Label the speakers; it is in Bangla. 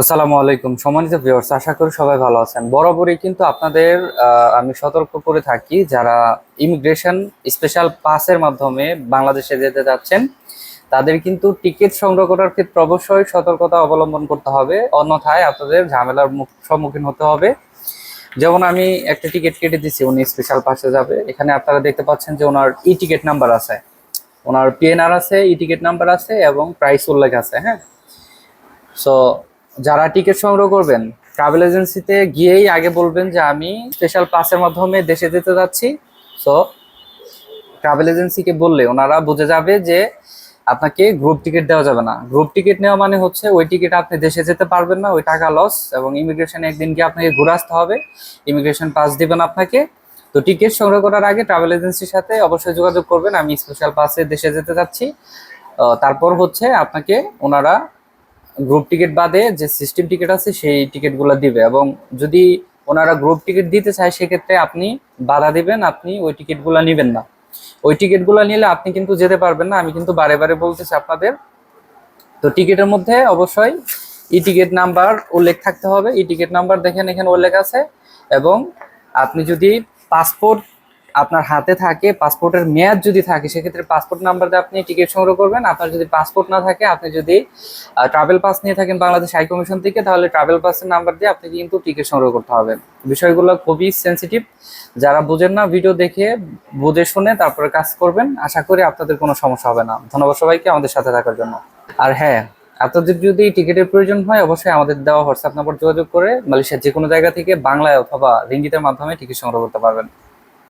Speaker 1: আসসালামু আলাইকুম। সম্মানিত ভিউয়ার্স আশা করি সবাই ভালো আছেন। বরাবরই কিন্তু আপনাদের আমি সতর্ক করে থাকি যারা ইমিগ্রেশন স্পেশাল পাসের মাধ্যমে বাংলাদেশে যেতে যাচ্ছেন, তাদের কিন্তু টিকিট সংগ্রহ করার ক্ষেত্রে অবশ্যই সতর্কতা অবলম্বন করতে হবে। অন্যথায় আপনাদের ঝামেলার সম্মুখীন হতে হবে। যেমন আমি একটা টিকিট কেটে দিছি, উনি স্পেশাল পাসে যাবে। এখানে আপনারা দেখতে পাচ্ছেন যে ওনার ই টিকিট নাম্বার আছে। ওনার পিএনআর আছে ই টিকিট নাম্বার আছে এবং প্রাইস উল্লেখ আছে হ্যাঁ? সো যারা টিকিট সংগ্রহ করবেন ট্রাভেল এজেন্সিতে গিয়েই আগে বলবেন যে আমি স্পেশাল পাসের মাধ্যমে দেশে যেতে যাচ্ছি। সো ট্রাভেল এজেন্সিকে বললে ওনারা বুঝে যাবে যে আপনাকে গ্রুপ টিকিট দেওয়া যাবে না। গ্রুপ টিকিট নেওয়া মানে হচ্ছে ওই টিকিট আপনি দেশে যেতে পারবেন না, ওই টাকা লস এবং ইমিগ্রেশনে একদিন গিয়ে আপনাকে ঘুরে আসতে হবে। ইমিগ্রেশন পাস দিবেন আপনাকে। তো টিকিট সংগ্রহ করার আগে ট্রাভেল এজেন্সির সাথে অবশ্যই যোগাযোগ করবেন। আমি স্পেশাল পাসে দেশে যেতে যাচ্ছি। তারপর হচ্ছে আপনাকে ওনারা গ্রুপ টিকিট বাদে যে সিস্টেম টিকিট আছে, সেই টিকিটগুলো দিবে। এবং যদি ওনারা গ্রুপ টিকিট দিতে চায়, সেক্ষেত্রে আপনি বাধা দিবেন, আপনি ওই টিকিটগুলো নেবেন না। ওই টিকিটগুলো নিলে আপনি কিন্তু যেতে পারবেন না। আমি কিন্তু বারে বারে বলতেছি আপনাদের। তো টিকিটের মধ্যে অবশ্যই ই টিকিট নাম্বার উল্লেখ থাকতে হবে। ই টিকিট নাম্বার দেখেন, এখানে উল্লেখ আছে। এবং আপনি যদি পাসপোর্ট আপনার হাতে থাকে পাসপোর্টের মেয়াদ যদি থাকে, সেক্ষেত্রে পাসপোর্ট নাম্বার দিয়ে আপনি টিকিট সংগ্রহ করবেন। আপনার যদি পাসপোর্ট না থাকে, আপনি যদি ট্রাভেল পাস নিয়ে থাকেন বাংলাদেশ হাই কমিশন থেকে, তাহলে ট্রাভেল পাসের নাম্বার দিয়ে আপনি কিন্তু টিকিট সংগ্রহ করতে হবে। বিষয়গুলো খুবই সেন্সিটিভ যারা বুঝেন না ভিডিও দেখে, বুঝে শুনে তারপরে কাজ করবেন, আশা করি আপনাদের কোনো সমস্যা হবে না। ধন্যবাদ সবাইকে আমাদের সাথে থাকার জন্য। আর হ্যাঁ আপনাদের যদি টিকিটের প্রয়োজন হয়, অবশ্যই আমাদের দেওয়া হোয়াটসঅ্যাপ নাম্বার যোগাযোগ করে, মালয়েশিয়ার যে কোনো জায়গা থেকে বাংলায় অথবা রিঙ্গিতের মাধ্যমে টিকিট সংগ্রহ করতে পারবেন।